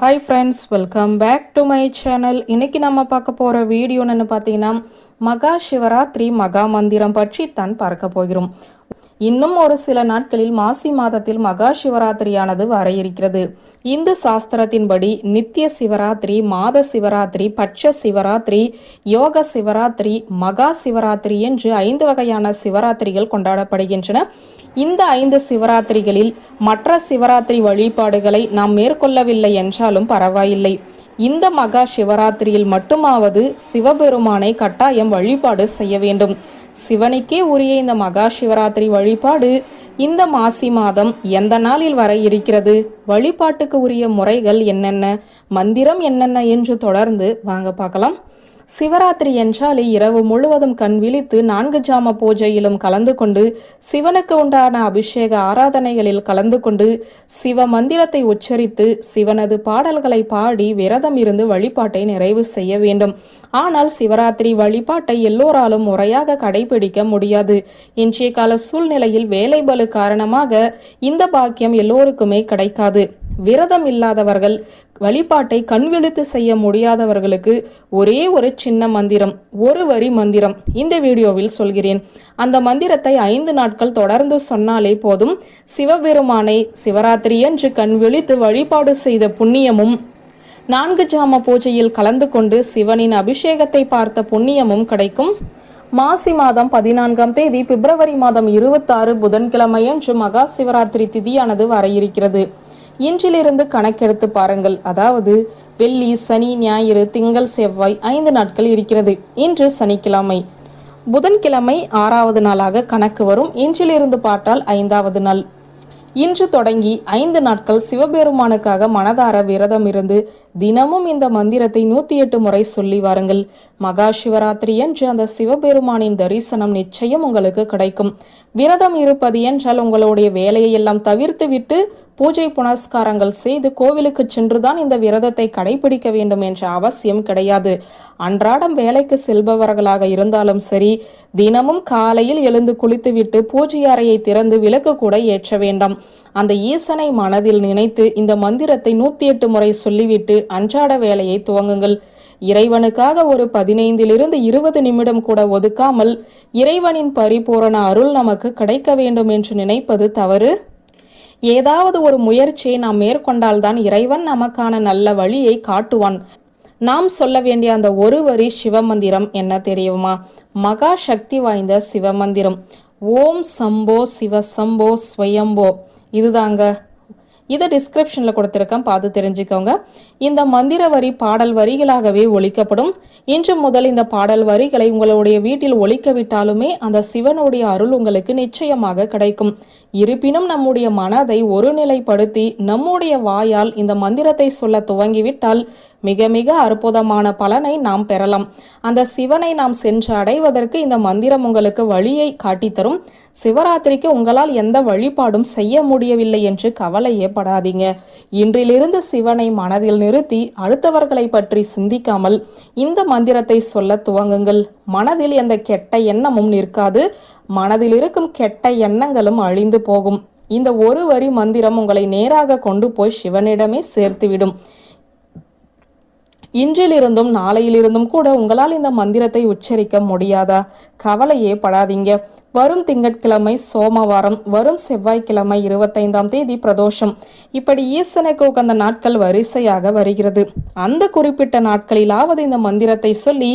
Hi friends welcome back to my channel இன்னைக்கு நம்ம பார்க்க போகிற வீடியோன்னு பார்த்தீங்கன்னா மகா சிவராத்திரி மகா மந்திரம் பற்றி தான் பார்க்க போகிறோம். இன்னும் ஒரு சில நாட்களில் மாசி மாதத்தில் மகா சிவராத்திரியானது வர இருக்கிறது இந்து சாஸ்திரத்தின்படி நித்திய சிவராத்திரி மாத சிவராத்திரி பட்ச சிவராத்திரி யோக சிவராத்திரி மகா சிவராத்திரி என்று ஐந்து வகையான சிவராத்திரிகள் கொண்டாடப்படுகின்றன. இந்த ஐந்து சிவராத்திரிகளில் மற்ற சிவராத்திரி வழிபாடுகளை நாம் மேற்கொள்ளவில்லை என்றாலும் பரவாயில்லை. இந்த மகா சிவராத்திரியில் மட்டுமாவது சிவபெருமானை கட்டாயம் வழிபாடு செய்ய வேண்டும். சிவனுக்கே உரிய இந்த மகா சிவராத்திரி வழிபாடு இந்த மாசி மாதம் எந்த நாளில் வர இருக்கிறது? வழிபாட்டுக்கு உரிய முறைகள் என்னென்ன? மந்திரம் என்னென்ன? என்று தொடர்ந்து வாங்க பார்க்கலாம். சிவராத்திரி என்றாலே இரவு முழுவதும் கண் விழித்து நான்கு ஜாம பூஜையிலும் கலந்து கொண்டு சிவனுக்கு உண்டான அபிஷேக ஆராதனைகளில் கலந்து கொண்டு சிவ மந்திரத்தை உச்சரித்து சிவனது பாடல்களை பாடி விரதம் இருந்து வழிபாட்டை நிறைவு செய்ய வேண்டும். ஆனால் சிவராத்திரி வழிபாட்டை எல்லோராலும் முறையாக கடைபிடிக்க முடியாது. இன்றைய கால சூழ்நிலையில் வேலை பலு காரணமாக இந்த பாக்கியம் எல்லோருக்குமே கிடைக்காது. விரதம் இல்லாதவர்கள் வழிபாட்டை கண்விழித்து செய்ய முடியாதவர்களுக்கு ஒரே ஒரு சின்ன மந்திரம் ஒரு வரி மந்திரம். இந்த வீடியோவில் சொல்கிறேன். அந்த மந்திரத்தை ஐந்து நாட்கள் தொடர்ந்து சொன்னாலே போதும். சிவபெருமானை சிவராத்திரி என்று கண் விழித்து வழிபாடு செய்த புண்ணியமும் நான்கு ஜாம பூஜையில் கலந்து கொண்டு சிவனின் அபிஷேகத்தை பார்த்த புண்ணியமும் கிடைக்கும். மாசி மாதம் பதினான்காம் தேதி பிப்ரவரி மாதம் இருபத்தாறு புதன்கிழமையன்று மகா சிவராத்திரி திதியானது வர இருக்கிறது. இன்றிலிருந்து கணக்கெடுத்து பாருங்கள். அதாவது வெள்ளி சனி ஞாயிறு திங்கள் செவ்வாய் ஐந்து நாட்கள் இருக்கிறது. இன்று சனிக்கிழமை. புதன்கிழமை ஆறாவது நாளாக கணக்கு வரும். இன்றிலிருந்து பார்த்தால் ஐந்தாவது நாள். இன்று தொடங்கி ஐந்து நாட்கள் சிவபெருமானுக்காக மனதார விரதம் இருந்து தினமும் இந்த மந்திரத்தை நூத்தி எட்டு முறை சொல்லி வாருங்கள். மகா சிவராத்திரி என்று அந்த சிவபெருமானின் தரிசனம் நிச்சயம் உங்களுக்கு கிடைக்கும். விரதம் இருப்பது என்றால் உங்களுடைய வேலையை எல்லாம் தவிர்த்து விட்டு பூஜை புனஸ்காரங்கள் செய்து கோவிலுக்கு சென்றுதான் இந்த விரதத்தை கடைபிடிக்க வேண்டும் என்ற அவசியம் கிடையாது. அன்றாடம் வேலைக்கு செல்பவர்களாக இருந்தாலும் சரி தினமும் காலையில் எழுந்து குளித்துவிட்டு பூஜை அறையை திறந்து விளக்கு கூட ஏற்ற வேண்டாம். அந்த ஈசனை மனதில் நினைத்து இந்த மந்திரத்தை நூத்தி எட்டு முறை சொல்லிவிட்டு அன்றாட வேலையை துவங்குங்கள். இறைவனுக்காக ஒரு பதினைந்திலிருந்து இருபது நிமிடம் கூட ஒதுக்காமல் இறைவனின் பரிபூரண அருள் நமக்கு கிடைக்க வேண்டும் என்று நினைப்பது தவறு? ஏதாவது ஒரு முயற்சியை நாம் மேற்கொண்டால்தான் இறைவன் நமக்கான நல்ல வழியை காட்டுவான். நாம் சொல்ல வேண்டிய அந்த ஒரு வரி சிவமந்திரம் என்ன தெரியுமா? மகா சக்தி வாய்ந்த சிவமந்திரம். ஓம் சம்போ சிவ சம்போ ஸ்வயம்போ. இதுதாங்க. இதை டிஸ்கிரிப்ஷனில் கொடுத்துருக்கேன். பார்த்து தெரிஞ்சுக்கோங்க. இந்த மந்திர வரி பாடல் வரிகளாகவே ஒழிக்கப்படும். இன்று முதல் இந்த பாடல் வரிகளை உங்களுடைய வீட்டில் ஒழிக்க விட்டாலுமே அந்த சிவனுடைய அருள் உங்களுக்கு நிச்சயமாக கிடைக்கும். இருப்பினும் நம்முடைய மனதை ஒருநிலைப்படுத்தி நம்முடைய வாயால் இந்த மந்திரத்தை சொல்ல துவங்கிவிட்டால் மிக மிக அற்புதமான பலனை நாம் பெறலாம். அந்த சிவனை நாம் சென்று அடைவதற்கு இந்த மந்திரம் உங்களுக்கு வழியை காட்டித்தரும். சிவராத்திரிக்கு உங்களால் எந்த வழிபாடும் செய்ய முடியவில்லை என்று கவலையே படாதீங்க இன்றிலிருந்து சிவனை மனதில் நிறுத்தி அடுத்தவர்களை பற்றி சிந்திக்காமல் இந்த மந்திரத்தை சொல்ல துவங்குங்கள். மனதில் எந்த கெட்ட எண்ணமும் நிற்காது. மனதில் இருக்கும் கெட்ட எண்ணங்களும் அழிந்து போகும். இந்த ஒரு வரி மந்திரம் உங்களை நேராக கொண்டு போய் சிவனிடமே சேர்த்துவிடும். இன்றிலிருந்தும் நாளையிலிருந்தும் கூட உங்களால் இந்த மந்திரத்தை உச்சரிக்க முடியாதா? கவலையே படாதீங்க. வரும் திங்கட்கிழமை சோமவாரம் வரும் செவ்வாய்க்கிழமை இருபத்தைந்தாம் தேதி பிரதோஷம். இப்படி ஈசனுக்கு உகந்த நாட்கள் வரிசையாக வருகிறது. அந்த குறிப்பிட்ட நாட்களிலாவது இந்த மந்திரத்தை சொல்லி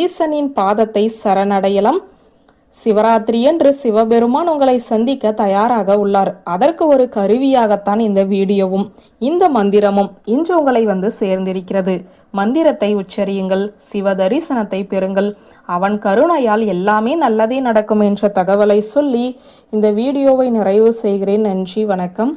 ஈசனின் பாதத்தை சரணடையலாம். சிவராத்திரி என்று சிவபெருமான் உங்களை சந்திக்க தயாராக உள்ளார். அதற்கு ஒரு கருவியாகத்தான் இந்த வீடியோவும் இந்த மந்திரமும் இன்று உங்களை வந்து சேர்ந்திருக்கிறது. மந்திரத்தை உச்சரியுங்கள் சிவ தரிசனத்தை பெறுங்கள். அவன் கருணையால் எல்லாமே நல்லதே நடக்கும் என்ற தகவலை சொல்லி இந்த வீடியோவை நிறைவு செய்கிறேன். நன்றி வணக்கம்.